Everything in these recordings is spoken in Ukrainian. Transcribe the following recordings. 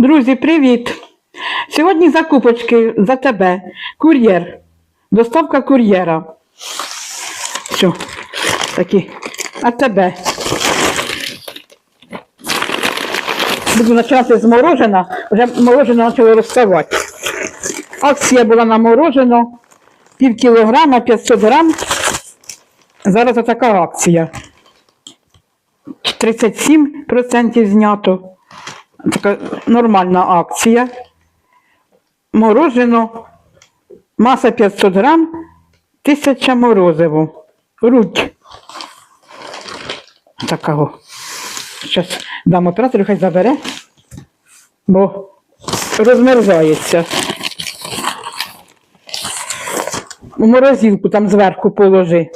Друзі, привіт! Сьогодні закупочки за тебе. Кур'єр. Доставка кур'єра. Що? Такі. А тебе. Буду починати з морожена. Вже мороженое почало розставати. Акція була на морожено. Пів кілограма, 500 грам. Зараз така акція. 37% знято. Така нормальна акція. Морожено. Маса 500 грам, 1000 морозиво. Рудь. Такого. Зараз дам оператору, хай забере, бо розмерзається. У морозилку там зверху положи.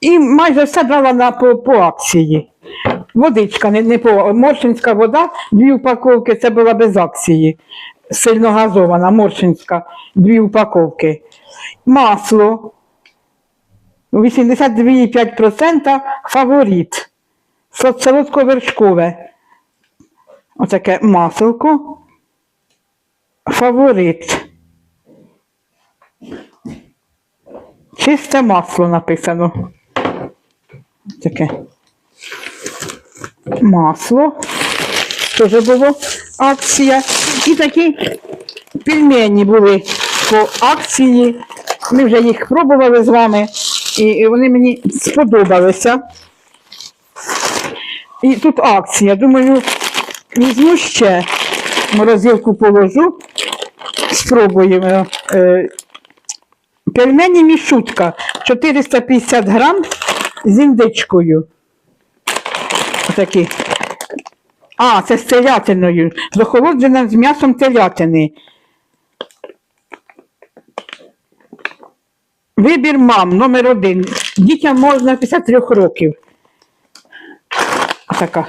І майже все брала на, по, по акції. Водичка, не, не по моршинська вода, дві упаковки, це була без акції. Сильно газована, моршинська, дві упаковки. Масло 82,5% фаворит. Со- Солодковершкове. Отаке маселко. Фаворит. Чисте масло написано. Таке масло. Теж було акція. І такі пельмені були по акції. Ми вже їх пробували з вами, і вони мені сподобалися. І тут акція. Думаю, візьму ще морозилку положу. Спробуємо. Е, Пельмені мішутка 450 грам з індичкою. Отакі. А, це з телятиною. З охолодженим з м'ясом телятини. Вибір мам номер один. Дітям можна 53 років. Така.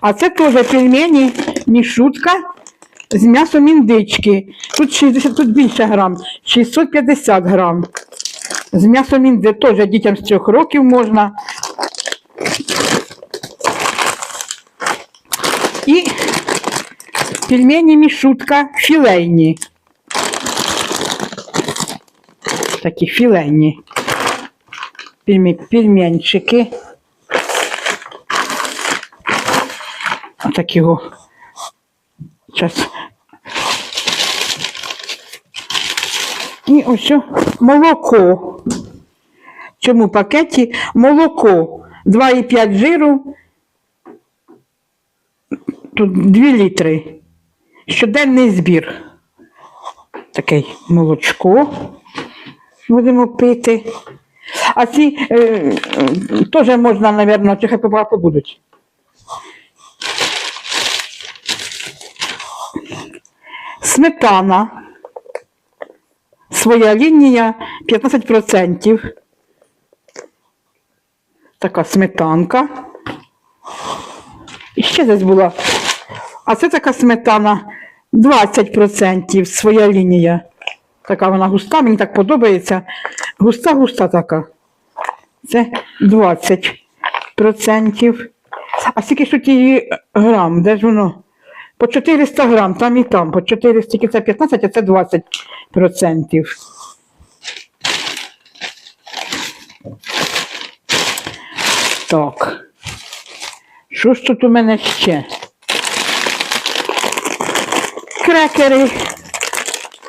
А це теж пельмені, мішутка з м'ясом індички. Тут 60, тут більше грам, 650 грам. З м'ясом інде теж дітям з трьох років можна. І пельмені мішутка філейні. Такі філейні. Пельме- Пельменчики. Отакі о. Зараз. І ось молоко. В цьому пакеті молоко 2,5 жиру. Тут 2 літри. Щоденний збір. Такий молочко будемо пити. А ці е, е, теж можна, мабуть, чи хай побагато будуть. Сметана. Своя лінія 15%. Така сметанка. І ще десь була. А це така сметана 20%. Своя лінія. Така вона густа, мені так подобається. Густа-густа така. Це 20%. А скільки ж тут її грам? Де ж воно? По 400 грам, там і там. По 400, тільки це 15, а це 20%. Так. Що ж тут у мене ще? Крекери.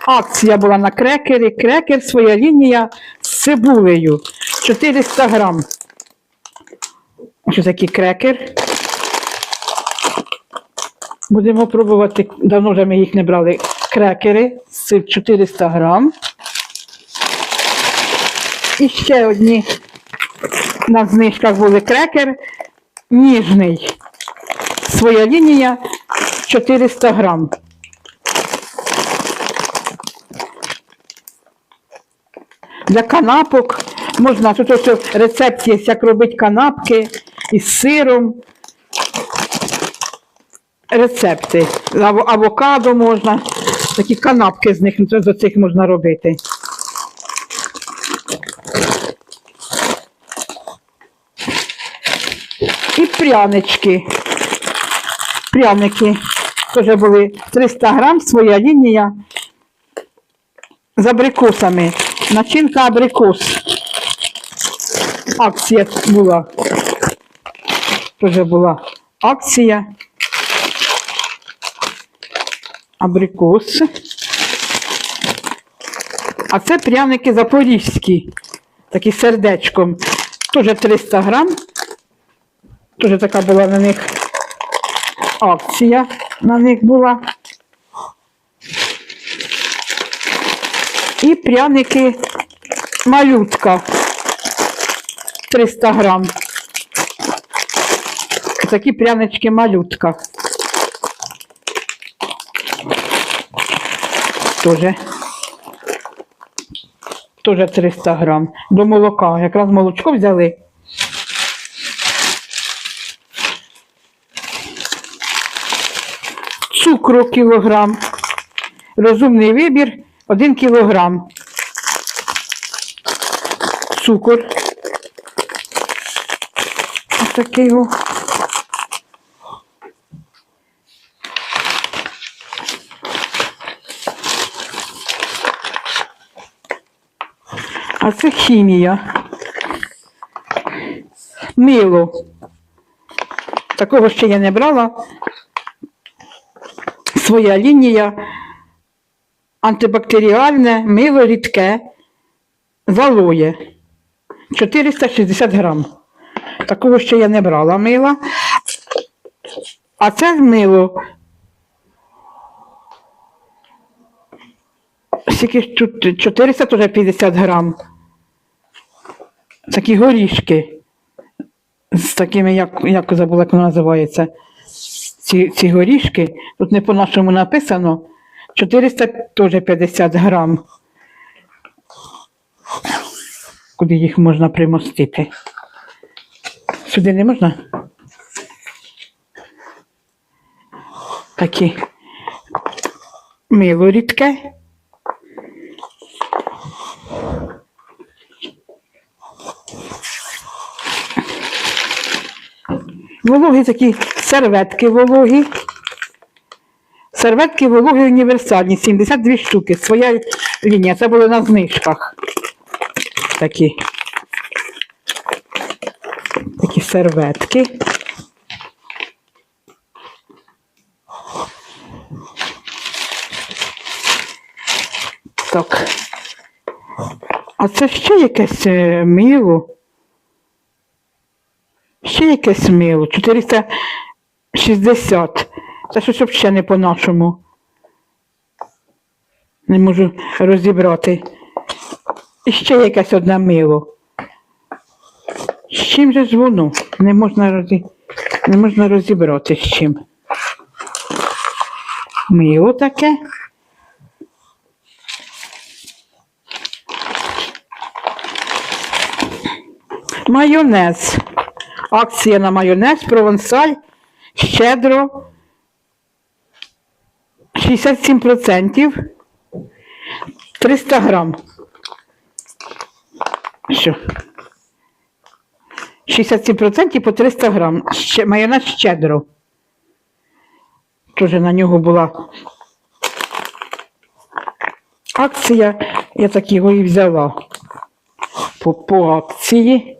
Акція була на крекери. Крекер, своя лінія з цибулею. 400 грам. Ось такий крекер. Будемо пробувати, давно вже ми їх не брали. Крекери з 400 грам. І ще одні на знижках були крекер ніжний. Своя лінія 400 грам. Для канапок можна, тут ось рецепт є, як робити канапки із сиром. Рецепти. Аво- Авокадо можна, такі канапки з них з цих можна робити. І прянички. Пряники. Теж були 300 грам, своя лінія з абрикосами. Начинка абрикос. Акція була. Теж була акція. Абрикос. А це пряники запорізькі, такі сердечком. Теж 300 грам. Теж така була на них акція на них була. І пряники малютка 300 грам. Такі прянички малютка. Тоже. Тоже 300 грам. До молока. Якраз молочко взяли. Цукру кілограм. Розумний вибір 1 кілограм. Цукор. Ось такий А це хімія. Мило. Такого ще я не брала. Своя лінія. Антибактеріальне, мило рідке, залоє. 460 грам. Такого ще я не брала мила. А це мило. Скільки тут 450 грам. Такі горішки. З такими, як, як забула, як воно називається. Ці, ці горішки. Тут не по-нашому написано. 450 грам. Куди їх можна примостити? Сюди не можна? Такі мило рідке. Вологі такі серветки вологі. Серветки вологі універсальні, 72 штуки. Своя лінія. Це було на знижках. Такі. Такі серветки. Так. А це ще якесь е, мило. Якесь мило. 460. Це щось взагалі не по-нашому. Не можу розібрати. І ще якесь одне мило. З чим же ж воно? Не можна, розі... не можна розібрати з чим. Мило таке. Майонез. Акція на майонез, провансаль, щедро. 67%. 300 грам. Що? 67% по 300 грам. Ще, майонез щедро. Тоже на нього була акція. Я так його і взяла по, по акції.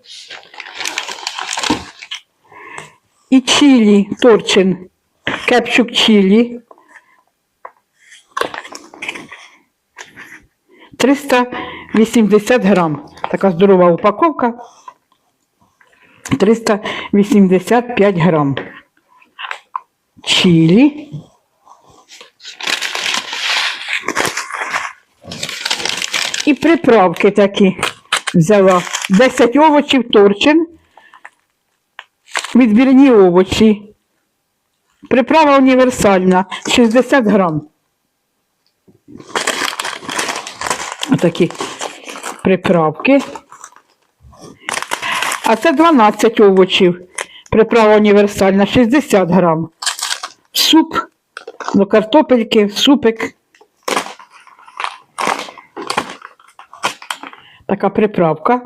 І чилі, торчин, кепчук чилі. 380 грам. Така здорова упаковка. 385 грам. Чилі. І приправки такі взяла. 10 овочів торчин. Відбірні овочі. Приправа універсальна. 60 грам. Отакі приправки. А це 12 овочів. Приправа універсальна, 60 грам. Суп, ну картопельки, супик. Така приправка.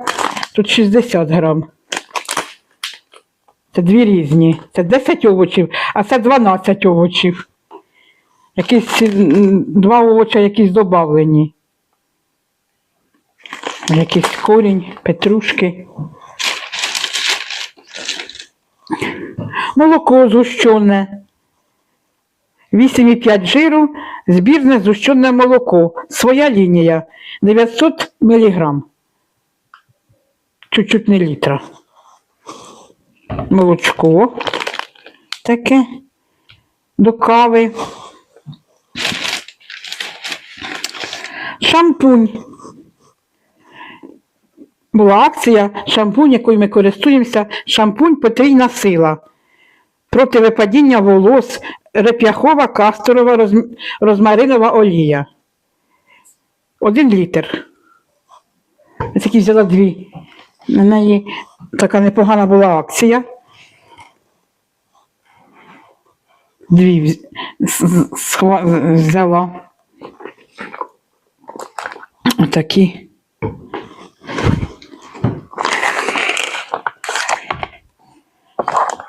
Тут 60 грам. Це дві різні. Це 10 овочів, а це 12 овочів. Якісь два овоча якісь добавлені. Якийсь корінь, петрушки. Молоко згущене. 8,5 жиру, збірне згущене молоко. Своя лінія 900 мг. Чуть-чуть не літра. Молочко таке до кави. Шампунь. Була акція шампунь, якою ми користуємося. Шампунь потрійна сила. Проти випадіння волос, реп'яхова касторова розм- розмаринова олія. Один літр. Я такі взяла дві. На неї така непогана була акція. Дві взяла. Отакі.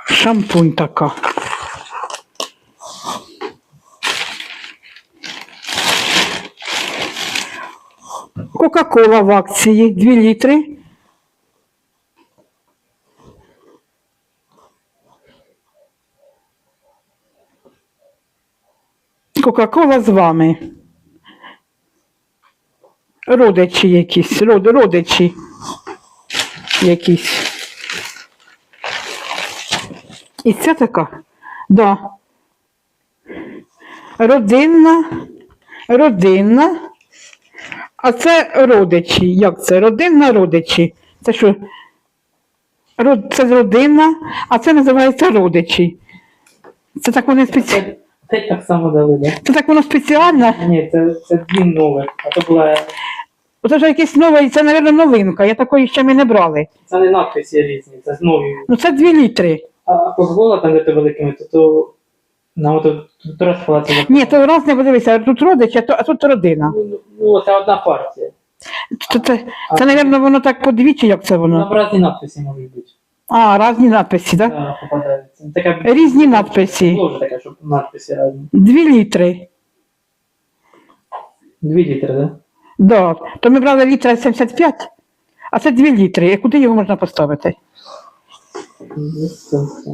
Шампунь така. Кока-кола в акції 2 літри. Кока-кола з вами. Родичі якісь, род, родичі якісь. І це така, да. Родинна, родинна. А це родичі. Як це? Родинна родичі. Це що? Род, це родинна, а це називається родичі. Це так вони спеці... Це, це так само дали, да? Це так воно спеціально. Ні, це, це дві нові. А то була. Це вже якесь нове, це, мабуть, новинка. Я такої ще ми не брали. Це не надписи різні, це нові. Ну це 2 літри. А кока-кола там, де то великими, то то. На ото то раз палаці. Ні, то раз не подивися, тут родич, а, то, а тут родина. Ну, ну, це одна партія. То це, це, мабуть, воно так подвічі, як це воно. Там різні надписи можуть бути. А, різні надписи, так? Да? Да. Така, Різні надписи. Було вже таке, надписи різні. 2 літри. Дві літри, да? Да. То ми брали літра 75, а це 2 літри. І куди його можна поставити? Ну, це, це.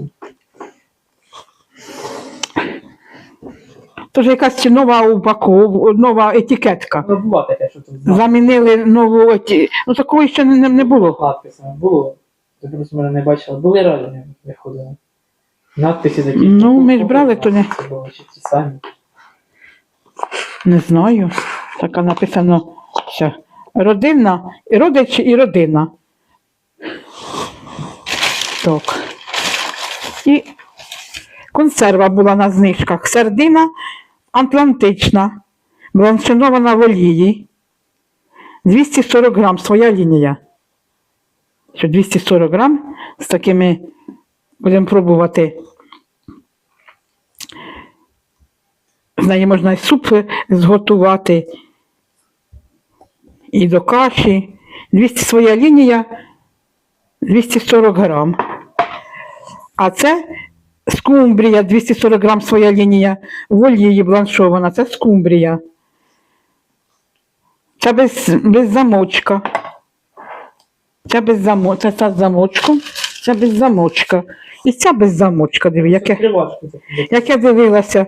То ж якась нова упаковка, нова етикетка. Ну, було таке, що тут Замінили нову еті... Ну такої ще не, не було. надписами. Було. Ти просто мене не бачила. Були різні виходили. Надписи такі. Ну, ми ж брали, то не-. Не знаю. Так написано все. Родина, і родичі і родина. Так. І консерва була на знижках. Сердина атлантична, бланшинована в олії. 240 грам, своя лінія. Що 240 грам з такими будемо пробувати. З неї можна і суп зготувати, і до каші. 200 своя лінія 240 грам. А це скумбрія 240 грам своя лінія. В олії бланшована, це скумбрія. Це без, без замочка. Це без замочка. Це з замочком, це без замочка. І ця без замочка, диви, як я дивилася.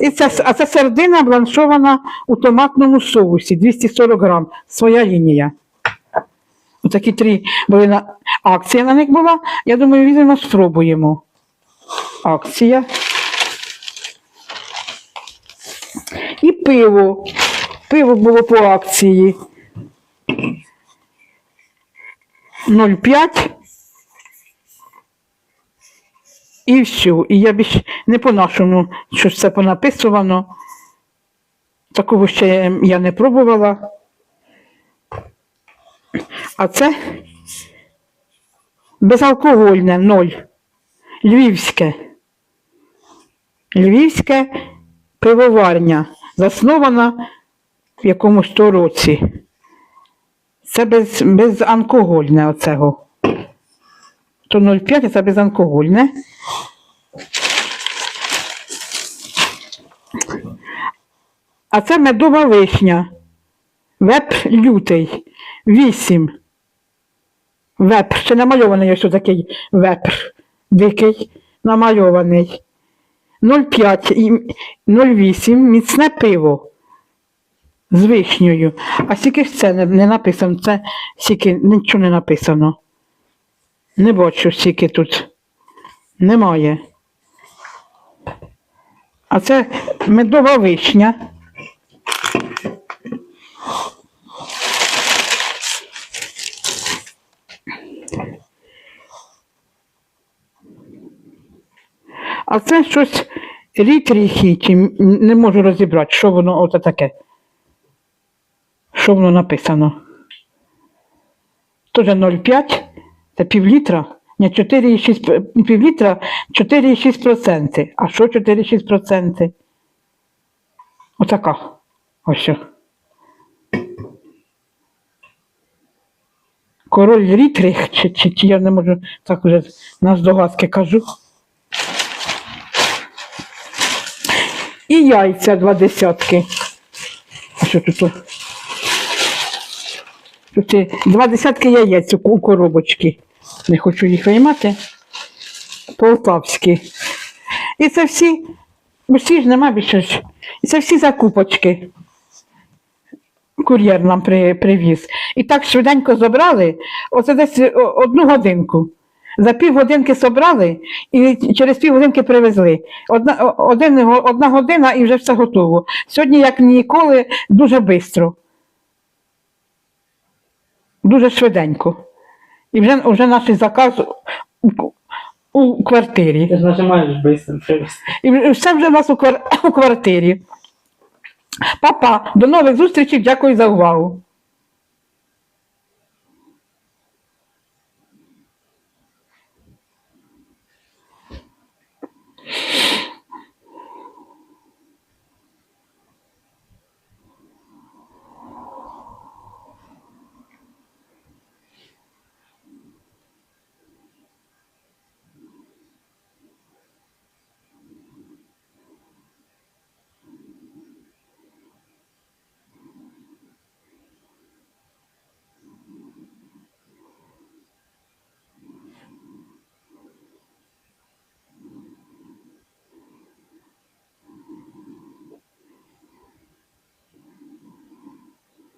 І це, а це сердина бланшована у томатному соусі 240 грам. Своя лінія. Отакі три були на акція на них була. Я думаю, візьмемо, спробуємо. Акція. І пиво. Пиво було по акції. 0,5. І все. І я більш не по-нашому, що це понаписувано. Такого ще я не пробувала. А це безалкогольне ноль. Львівське. Львівське пивоварня. Заснована в якомусь то році. Це без, безалкогольне оцего. То 0,5 це безалкогольне. А це медова вишня. Веп лютий. 8. Вепр. Ще намальований ось такий вепр. Дикий, намальований. 0,5 і 0,8 міцне пиво з вишнею. А скільки ж це не написано? Це скільки нічого не написано. Не бачу, скільки тут. Немає. А це медова вишня. А це щось рітріхі, чи м- не можу розібрати, що воно оце таке. Що воно написано? Тоже 0,5, це півлітра. Ні, 4,6, п- півлітра 4,6%. А що 4,6%? Отака. Ось. що. Король Рітрих, чи, чи, чи я не можу так вже на здогадки кажу. І яйця два десятки. А що тут? Тут два десятки яєць у коробочці. Не хочу їх виймати. Полтавські. І це всі, усі ж нема більше. І це всі закупочки. Кур'єр нам при, привіз. І так швиденько забрали, оце десь одну годинку. За півгодинки собрали і через півгодинки привезли. Одна, один, одна година і вже все готово. Сьогодні, як ніколи, дуже швидко. Дуже швиденько. І вже, вже наш заказ у, у квартирі. Ти ж нажимаєш бистро привезти. І все вже в нас у, квар... у квартирі. Папа, до нових зустрічей, дякую за увагу. you